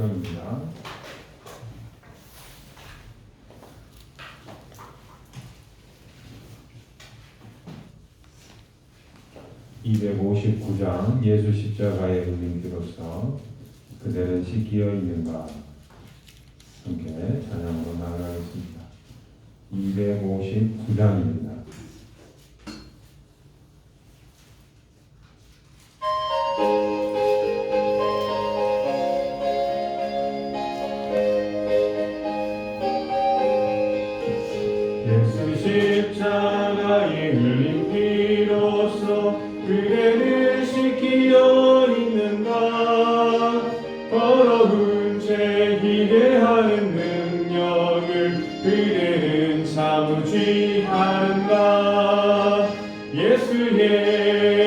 구절입니다. (259장) 예수 십자가의 울림기로서 그대는 시기어 있는가 함께 찬양으로 나아가겠습니다. 259장입니다. 사무지 하는가? 예수의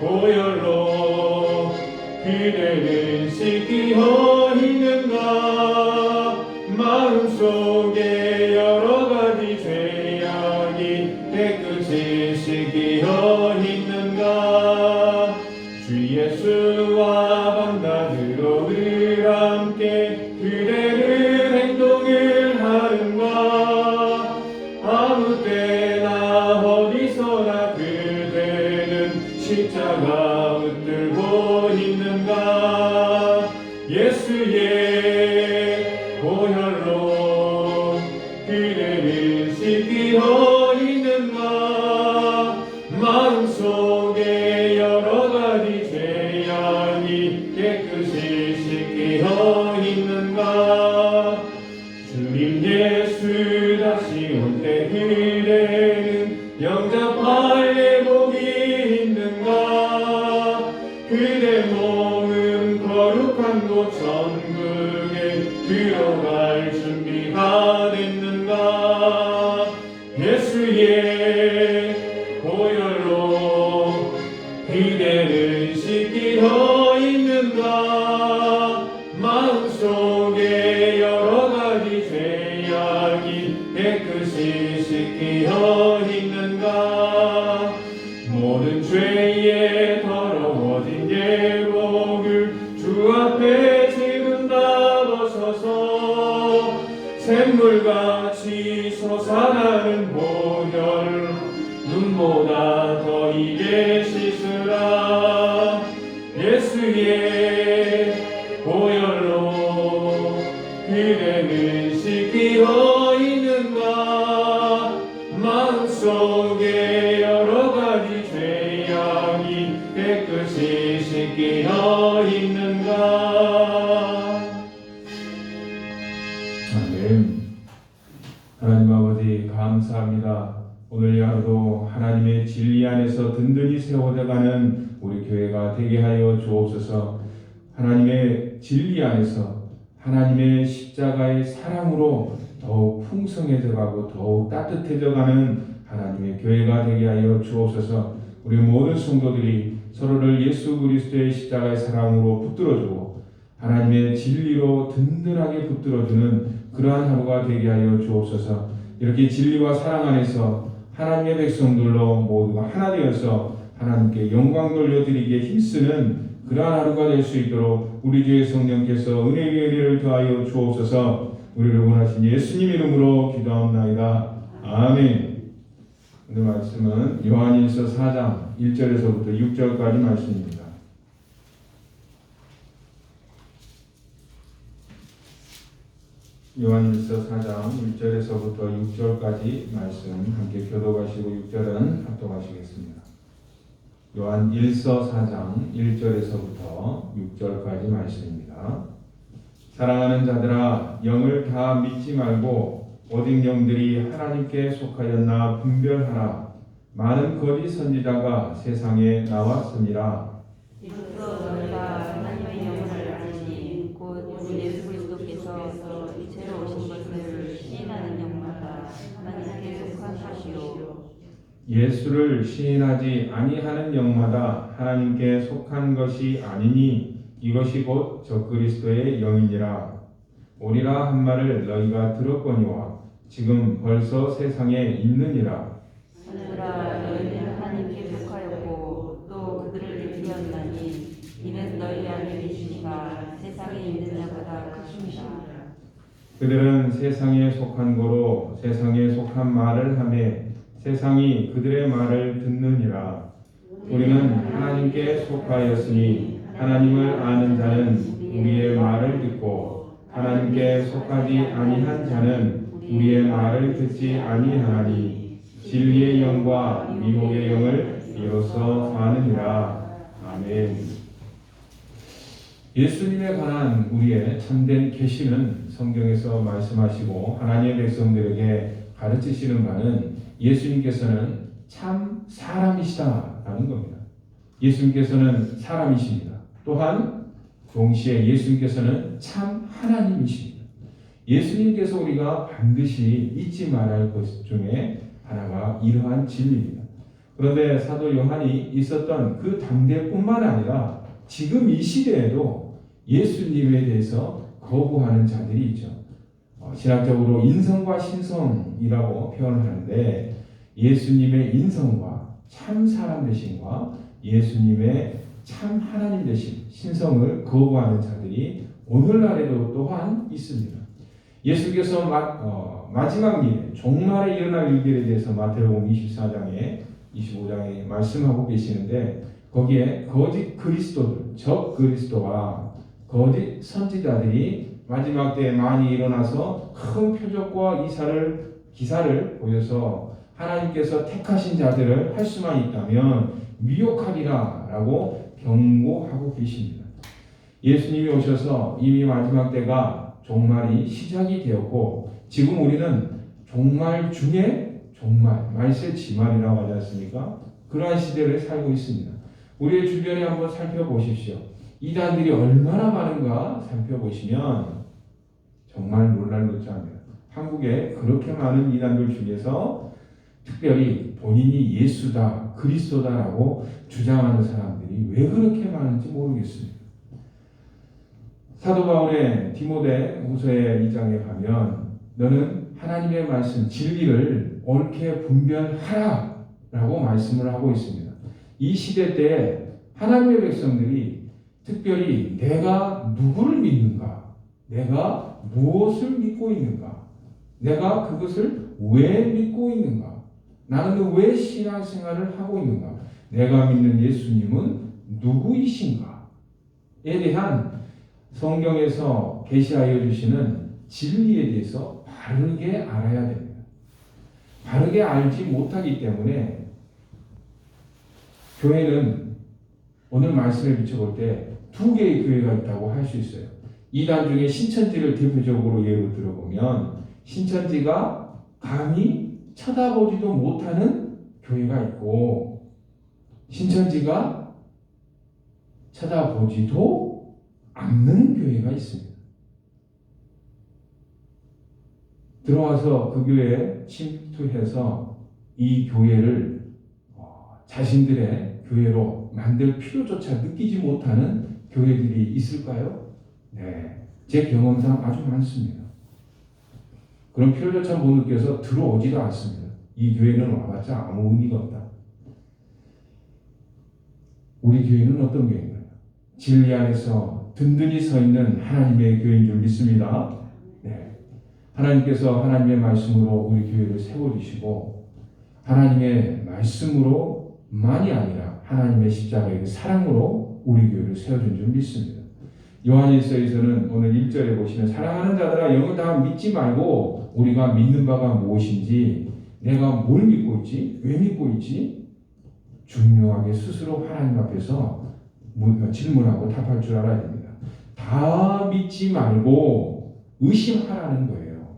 보혈로 그대는 씻기어 있는가? 마음속에 여러 가지 죄악이 깨끗이 씻기어 있는가? 주 예수와 반다으로 늘 함께 샘물같 감사합니다. 오늘 이 하루도 하나님의 진리 안에서 든든히 세워져가는 우리 교회가 되게 하여 주옵소서. 하나님의 진리 안에서 하나님의 십자가의 사랑으로 더욱 풍성해져가고 더욱 따뜻해져가는 하나님의 교회가 되게 하여 주옵소서. 우리 모든 성도들이 서로를 예수 그리스도의 십자가의 사랑으로 붙들어주고 하나님의 진리로 든든하게 붙들어주는 그러한 하루가 되게 하여 주옵소서. 이렇게 진리와 사랑 안에서 하나님의 백성들로 모두가 하나 되어서 하나님께 영광 돌려드리기에 힘쓰는 그러한 하루가 될 수 있도록 우리 주의 성령께서 은혜의 은혜를 더하여 주옵소서. 우리를 원하신 예수님 이름으로 기도합나이다. 아멘. 오늘 말씀은 요한일서 4장 1절에서부터 6절까지 말씀입니다. 요한일서 4장 1절에서부터 6절까지 말씀 함께 교도하시고 6절은 합독하시겠습니다. 요한 1서 4장 1절에서부터 6절까지 말씀입니다. 사랑하는 자들아 영을 다 믿지 말고 오직 영들이 하나님께 속하였나 분별하라. 많은 거짓 선지자가 세상에 나왔습니다. 이로써 너희가 하나님의 영을 알지니 곧 우리 예수 그리스도께서 이체로 오신 것을 시인하는 영마다 하나님께 속한 것이요 예수를 시인하지 아니하는 영마다 하나님께 속한 것이 아니니 이것이 곧 적그리스도의 영이니라. 오리라 한 말을 너희가 들었거니와 지금 벌써 세상에 있느니라. 하늘아 너희는 하나님께 속하였고 또 그들을 이기었나니 이는 너희 안에 계시니가 세상에 있는 자보다 맞습니다. 그들은 세상에 속한 거로 세상에 속한 말을 하매 세상이 그들의 말을 듣느니라. 우리는 하나님께 속하였으니 하나님을 아는 자는 우리의 말을 듣고 하나님께 속하지 아니한 자는 우리의 말을 듣지 아니하나니 진리의 영과 미혹의 영을 이로써 아느니라. 아멘. 예수님에 관한 우리의 참된 계시는 성경에서 말씀하시고 하나님의 백성들에게 가르치시는 바는 예수님께서는 참 사람이시다라는 겁니다. 예수님께서는 사람이십니다. 또한 동시에 예수님께서는 참 하나님이십니다. 예수님께서 우리가 반드시 잊지 말아야 할 것 중에 하나가 이러한 진리입니다. 그런데 사도 요한이 있었던 그 당대뿐만 아니라 지금 이 시대에도 예수님에 대해서 거부하는 자들이 있죠. 어, 신학적으로 인성과 신성이라고 표현하는데 예수님의 인성과 참 사람 되심과 예수님의 참 하나님 되심, 신성을 거부하는 자들이 오늘날에도 또한 있습니다. 예수께서 마, 어, 마지막 일, 종말에 일어날 일들에 대해서 마태복음 24장에 25장에 말씀하고 계시는데 거기에 거짓 그리스도들, 적 그리스도와 거짓 선지자들이 마지막 때에 많이 일어나서 큰 표적과 이사를 기사를 보여서 하나님께서 택하신 자들을 할 수만 있다면 미혹하리라 라고 경고하고 계십니다. 예수님이 오셔서 이미 마지막 때가 종말이 시작이 되었고 지금 우리는 종말 중에 종말, 말세 지말이라고 하지 않습니까? 그러한 시대를 살고 있습니다. 우리의 주변에 한번 살펴보십시오. 이단들이 얼마나 많은가 살펴보시면 정말 놀랄 것합니다 한국에 그렇게 많은 이단들 중에서 특별히 본인이 예수다, 그리스도다라고 주장하는 사람들이 왜 그렇게 많은지 모르겠습니다. 사도 바울의 디모데 후서의 2장에 가면 너는 하나님의 말씀 진리를 옳게 분별하라라고 말씀을 하고 있습니다. 이 시대 때 하나님의 백성들이 특별히 내가 누구를 믿는가, 내가 무엇을 믿고 있는가, 내가 그것을 왜 믿고 있는가, 나는 왜 신앙생활을 하고 있는가, 내가 믿는 예수님은 누구이신가에 대한 성경에서 계시하여 주시는 진리에 대해서 바르게 알아야 됩니다. 바르게 알지 못하기 때문에 교회는 오늘 말씀을 비춰볼 때 두 개의 교회가 있다고 할 수 있어요. 이단 중에 신천지를 대표적으로 예로 들어보면 신천지가 감히 쳐다보지도 못하는 교회가 있고 신천지가 쳐다보지도 않는 교회가 있습니다. 들어와서 그 교회에 침투해서 이 교회를 어, 자신들의 교회로 만들 필요조차 느끼지 못하는 교회들이 있을까요? 네. 제 경험상 아주 많습니다. 그런 필요조차 못 느껴서 들어오지도 않습니다. 이 교회는 와봤자 아무 의미가 없다. 우리 교회는 어떤 교회인가요? 진리 안에서 든든히 서 있는 하나님의 교회인 줄 믿습니다. 네. 하나님께서 하나님의 말씀으로 우리 교회를 세워주시고 하나님의 말씀으로만이 아니라 하나님의 십자가의 그 사랑으로 우리 교회를 세워준 줄 믿습니다. 요한일서에서는 오늘 1절에 보시면 사랑하는 자들아 영을 다 믿지 말고 우리가 믿는 바가 무엇인지 내가 뭘 믿고 있지? 왜 믿고 있지? 중요하게 스스로 하나님 앞에서 질문하고 답할 줄 알아야 됩니다. 다 믿지 말고 의심하라는 거예요.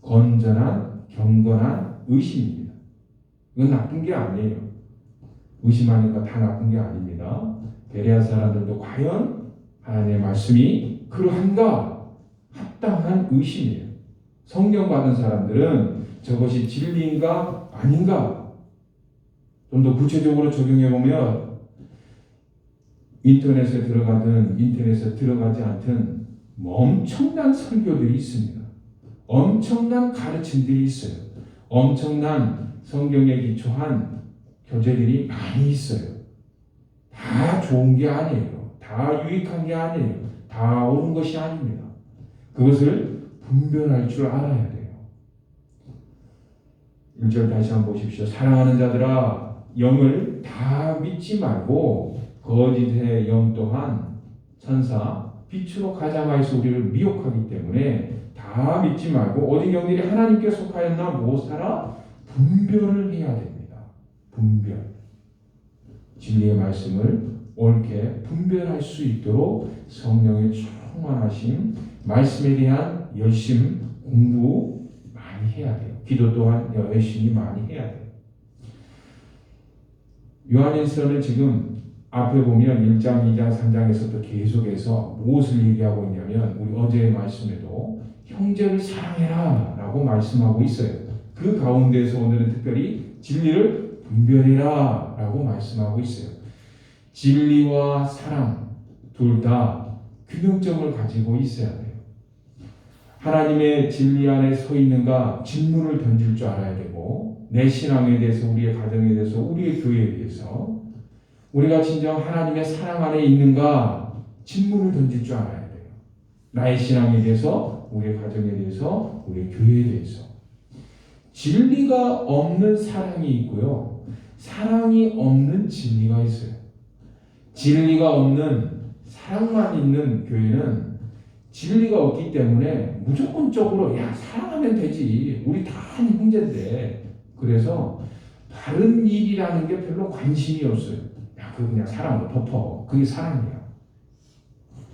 건전한 경건한 의심입니다. 이건 나쁜 게 아니에요. 의심하니까 다 나쁜 게 아닙니다. 베레아 사람들도 과연 하나님의 말씀이 그러한가 합당한 의심이에요. 성경 받은 사람들은 저것이 진리인가 아닌가 좀 더 구체적으로 적용해 보면 인터넷에 들어가든 인터넷에 들어가지 않든 엄청난 설교들이 있습니다. 엄청난 가르침들이 있어요. 엄청난 성경에 기초한 교재들이 많이 있어요. 다 좋은 게 아니에요. 다 유익한 게 아니에요. 다 옳은 것이 아닙니다. 그것을 분별할 줄 알아야 돼요. 1절 다시 한번 보십시오. 사랑하는 자들아 영을 다 믿지 말고 거짓의 영 또한 천사 빛으로 가장하여서 우리를 미혹하기 때문에 다 믿지 말고 오직 영들이 하나님께 속하였나 무엇하라 분별을 해야 됩니다. 분별. 진리의 말씀을 옳게 분별할 수 있도록 성령의 충만하심, 말씀에 대한 열심, 공부 많이 해야 돼요. 기도 또한 열심히 많이 해야 돼요. 요한일서는 지금 앞에 보면 1장, 2장, 3장에서도 계속해서 무엇을 얘기하고 있냐면 우리 어제의 말씀에도 형제를 사랑해라 라고 말씀하고 있어요. 그 가운데서 오늘은 특별히 진리를 분별해라 라고 말씀하고 있어요. 진리와 사랑 둘 다 균형점을 가지고 있어야 돼요. 하나님의 진리 안에 서 있는가 질문을 던질 줄 알아야 되고 내 신앙에 대해서 우리의 가정에 대해서 우리의 교회에 대해서 우리가 진정 하나님의 사랑 안에 있는가 질문을 던질 줄 알아야 돼요. 나의 신앙에 대해서 우리의 가정에 대해서 우리의 교회에 대해서 진리가 없는 사랑이 있고요. 사랑이 없는 진리가 있어요. 진리가 없는 사랑만 있는 교회는 진리가 없기 때문에 무조건적으로 야 사랑하면 되지 우리 다한 형제인데 그래서 다른 일이라는 게 별로 관심이 없어요. 야 그거 그냥 사랑으로 덮어 그게 사랑이야.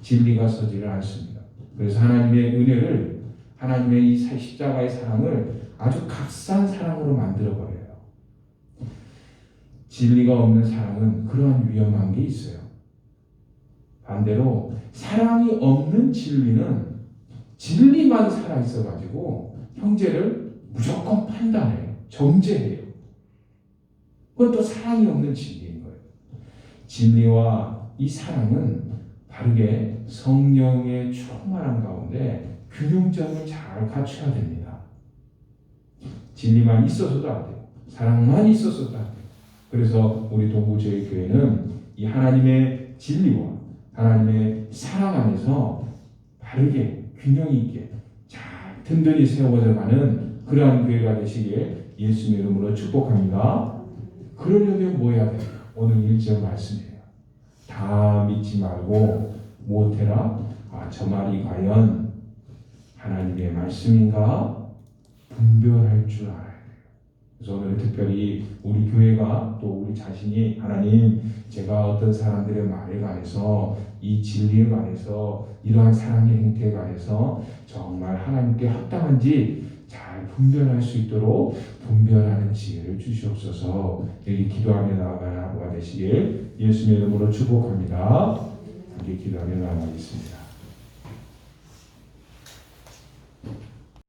진리가 서지를 않습니다. 그래서 하나님의 은혜를 하나님의 이 십자가의 사랑을 아주 값싼 사랑으로 만들어 버려요. 진리가 없는 사랑은 그러한 위험한 게 있어요. 반대로 사랑이 없는 진리는 진리만 살아 있어 가지고 형제를 무조건 판단해요. 정죄해요. 그건 또 사랑이 없는 진리인 거예요. 진리와 이 사랑은 바르게 성령의 충만한 가운데 균형점을 잘 갖춰야 됩니다. 진리만 있어서도 안 돼요. 사랑만 있어서도 안 돼요. 그래서 우리 동부제의 교회는 이 하나님의 진리와 하나님의 사랑 안에서 바르게 균형 있게 잘 든든히 세워져 가는 그러한 교회가 되시길 예수님의 이름으로 축복합니다. 그러려면 뭐 해야 돼요? 오늘 1절 말씀이에요. 다 믿지 말고 무엇해라? 아, 저 말이 과연 하나님의 말씀인가? 분별할 줄 알아 그래서 오늘 특별히 우리 교회가 또 우리 자신이 하나님 제가 어떤 사람들의 말에 관해서 이 진리에 관해서 이러한 사랑의 행태에 관해서 정말 하나님께 합당한지 잘 분별할 수 있도록 분별하는 지혜를 주시옵소서. 여기 기도하며 하루가 되시길 예수님의 이름으로 축복합니다. 함께 기도하며 나아가겠습니다